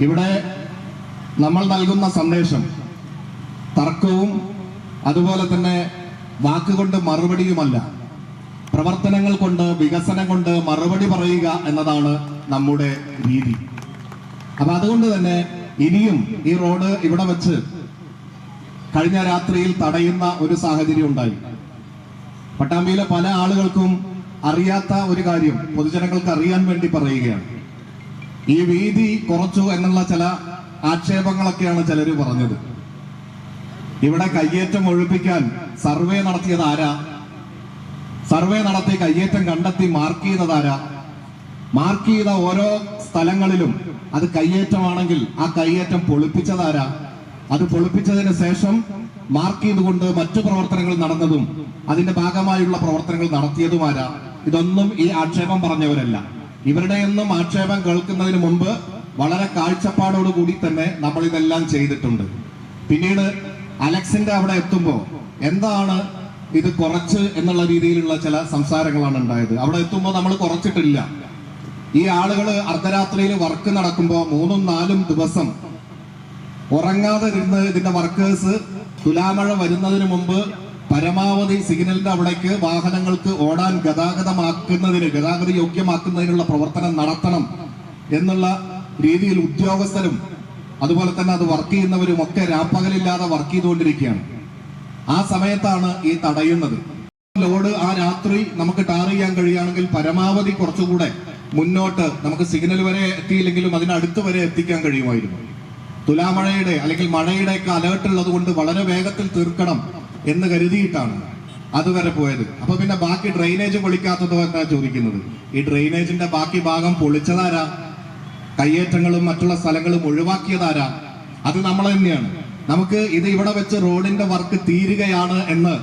ഇവിടെ നമ്മൾ നൽകുന്ന സന്ദേശം തർക്കവും അതുപോലെ തന്നെ വാക്കുകൊണ്ട് മറുപടിയുമല്ല. പ്രവർത്തനങ്ങൾ കൊണ്ട് വികസനം കൊണ്ട് മറുപടി പറയുക എന്നതാണ് നമ്മുടെ രീതി. അപ്പൊ അതുകൊണ്ട് തന്നെ ഇനിയും ഈ റോഡ് ഇവിടെ വെച്ച് കഴിഞ്ഞ രാത്രിയിൽ തടയുന്ന ഒരു സാഹചര്യം ഉണ്ടായി. പട്ടാമ്പിയിലെ പല ആളുകൾക്കും അറിയാത്ത ഒരു കാര്യം പൊതുജനങ്ങൾക്ക് അറിയാൻ വേണ്ടി പറയുകയാണ്. ഈ വീതി കുറച്ചു എന്നുള്ള ചില ആക്ഷേപങ്ങളൊക്കെയാണ് ചിലർ പറഞ്ഞത്. ഇവിടെ കയ്യേറ്റം ഒഴിപ്പിക്കാൻ സർവേ നടത്തിയത് ആരാ? സർവേ നടത്തി കയ്യേറ്റം കണ്ടെത്തി മാർക്ക് ചെയ്തത് ആരാ? മാർക്ക് ചെയ്ത ഓരോ സ്ഥലങ്ങളിലും അത് കയ്യേറ്റമാണെങ്കിൽ ആ കയ്യേറ്റം പൊളിപ്പിച്ചതാരാ അത് പൊളിപ്പിച്ചതിന് ശേഷം മാർക്ക് ചെയ്തുകൊണ്ട് മറ്റു പ്രവർത്തനങ്ങൾ നടന്നതും അതിന്റെ ഭാഗമായുള്ള പ്രവർത്തനങ്ങൾ നടത്തിയതുമാരാ ഇതൊന്നും ഈ ആക്ഷേപം പറഞ്ഞവരല്ല. ഇവരുടെയൊന്നും ആക്ഷേപം കേൾക്കുന്നതിന് മുമ്പ് വളരെ കാഴ്ചപ്പാടോടുകൂടി തന്നെ നമ്മൾ ഇതെല്ലാം ചെയ്തിട്ടുണ്ട്. പിന്നീട് അലക്സിന്റെ അവിടെ എത്തുമ്പോൾ എന്താണ് ഇത് കുറച്ച് എന്നുള്ള രീതിയിലുള്ള ചില സംസാരങ്ങളാണ് ഉണ്ടായത്. അവിടെ എത്തുമ്പോൾ നമ്മൾ കുറച്ചിട്ടില്ല. ഈ ആളുകൾ അർദ്ധരാത്രിയിൽ വർക്ക് നടക്കുമ്പോൾ മൂന്നും നാലും ദിവസം ഉറങ്ങാതെ ഇരുന്ന് ഇതിന്റെ വർക്കേഴ്സ് തുലാമഴ വരുന്നതിന് മുമ്പ് പരമാവധി സിഗ്നലിന്റെ അവിടേക്ക് വാഹനങ്ങൾക്ക് ഓടാൻ ഗതാഗതമാക്കുന്നതിന് ഗതാഗത യോഗ്യമാക്കുന്നതിനുള്ള പ്രവർത്തനം നടത്തണം എന്നുള്ള രീതിയിൽ ഉദ്യോഗസ്ഥരും അതുപോലെ തന്നെ അത് വർക്ക് ചെയ്യുന്നവരും ഒക്കെ രാപ്പകലില്ലാതെ വർക്ക് ചെയ്തുകൊണ്ടിരിക്കുകയാണ്. ആ സമയത്താണ് ഈ തടയുന്നത്. ലോഡ് ആ രാത്രി നമുക്ക് ടാർ ചെയ്യാൻ കഴിയുകയാണെങ്കിൽ പരമാവധി കുറച്ചുകൂടെ മുന്നോട്ട് നമുക്ക് സിഗ്നൽ വരെ എത്തിയില്ലെങ്കിലും അതിനടുത്ത് വരെ എത്തിക്കാൻ കഴിയുമായിരുന്നു. തുലാമഴയുടെ അല്ലെങ്കിൽ മഴയുടെ ഒക്കെ അലേർട്ട് ഉള്ളത് കൊണ്ട് വളരെ വേഗത്തിൽ തീർക്കണം. എന്ന് കരുതിയിട്ടാണ് അതുവരെ പോയത്. അപ്പൊ പിന്നെ ബാക്കി ഡ്രെയിനേജ് പൊളിക്കാത്തതോ എന്നാ ചോദിക്കുന്നത്? ഈ ഡ്രെയിനേജിന്റെ ബാക്കി ഭാഗം പൊളിച്ചതാരാ? കയ്യേറ്റങ്ങളും മറ്റുള്ള സ്ഥലങ്ങളും ഒഴിവാക്കിയതാരാ? അത് നമ്മൾ തന്നെയാണ്. നമുക്ക് ഇത് ഇവിടെ വെച്ച് റോഡിന്റെ വർക്ക് തീരുകയാണ് എന്ന്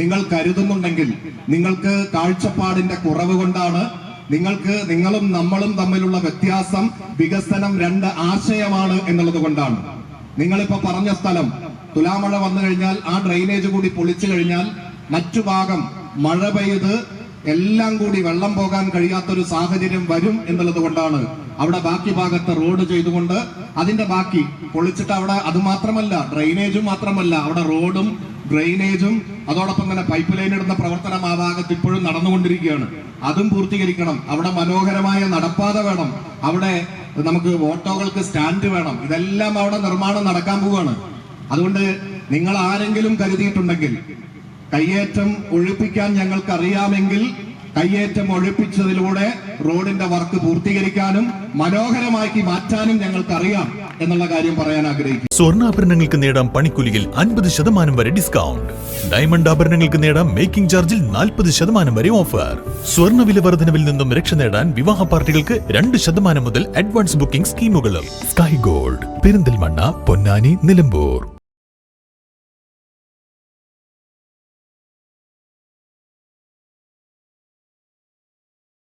നിങ്ങൾ കരുതുന്നുണ്ടെങ്കിൽ നിങ്ങൾക്ക് കാഴ്ചപ്പാടിന്റെ കുറവ് കൊണ്ടാണ് നിങ്ങൾക്ക് നിങ്ങളും നമ്മളും തമ്മിലുള്ള വ്യത്യാസം വികസനം രണ്ട് ആശയമാണ് എന്നുള്ളത് കൊണ്ടാണ്. നിങ്ങളിപ്പോ പറഞ്ഞ സ്ഥലം തുലാമഴ വന്നു കഴിഞ്ഞാൽ ആ ഡ്രെയിനേജ് കൂടി പൊളിച്ചു കഴിഞ്ഞാൽ മറ്റു ഭാഗം മഴ പെയ്ത് എല്ലാം കൂടി വെള്ളം പോകാൻ കഴിയാത്തൊരു സാഹചര്യം വരും എന്നുള്ളത് കൊണ്ടാണ് അവിടെ ബാക്കി ഭാഗത്ത് റോഡ് ചെയ്തുകൊണ്ട് അതിന്റെ ബാക്കി പൊളിച്ചിട്ട് അവിടെ അത് മാത്രമല്ല ഡ്രെയിനേജും മാത്രമല്ല അവിടെ റോഡും ഡ്രെയിനേജും അതോടൊപ്പം തന്നെ പൈപ്പ് ലൈൻ ഇടുന്ന പ്രവർത്തനം ആ ഭാഗത്ത് ഇപ്പോഴും നടന്നുകൊണ്ടിരിക്കുകയാണ്. അതും പൂർത്തീകരിക്കണം. അവിടെ മനോഹരമായ നടപ്പാത വേണം. അവിടെ നമുക്ക് ഓട്ടോകൾക്ക് സ്റ്റാൻഡ് വേണം. ഇതെല്ലാം അവിടെ നിർമ്മാണം നടക്കാൻ പോവുകയാണ്. അതുകൊണ്ട് നിങ്ങൾ ആരെങ്കിലും കരുതിയിട്ടുണ്ടെങ്കിൽ കയ്യേറ്റം ഒഴിപ്പിക്കാൻ ഞങ്ങൾക്ക് അറിയാമെങ്കിൽ കയ്യേറ്റം ഒഴിപ്പിച്ചതിലൂടെ റോഡിന്റെ വർക്ക് പൂർത്തീകരിക്കാനും മനോഹരമാക്കി മാറ്റാനും ഞങ്ങൾക്ക് അറിയാം എന്നുള്ള കാര്യം പറയാൻ ആഗ്രഹിക്കുന്നു. സ്വർണാഭരണങ്ങൾക്ക് നേടാം പണിക്കൂലിയിൽ അൻപത് ശതമാനം വരെ ഡിസ്കൗണ്ട്. ഡയമണ്ട് ആഭരണങ്ങൾക്ക് നേടാം മേക്കിംഗ് ചാർജിൽ നാൽപ്പത് ശതമാനം വരെ ഓഫർ. സ്വർണ വില വർധനവിൽ നിന്നും രക്ഷ നേടാൻ വിവാഹ പാർട്ടികൾക്ക് രണ്ട് ശതമാനം മുതൽ advance booking സ്കീമുകളും. Sky Gold Perinthalmanna Ponnani Nilambur.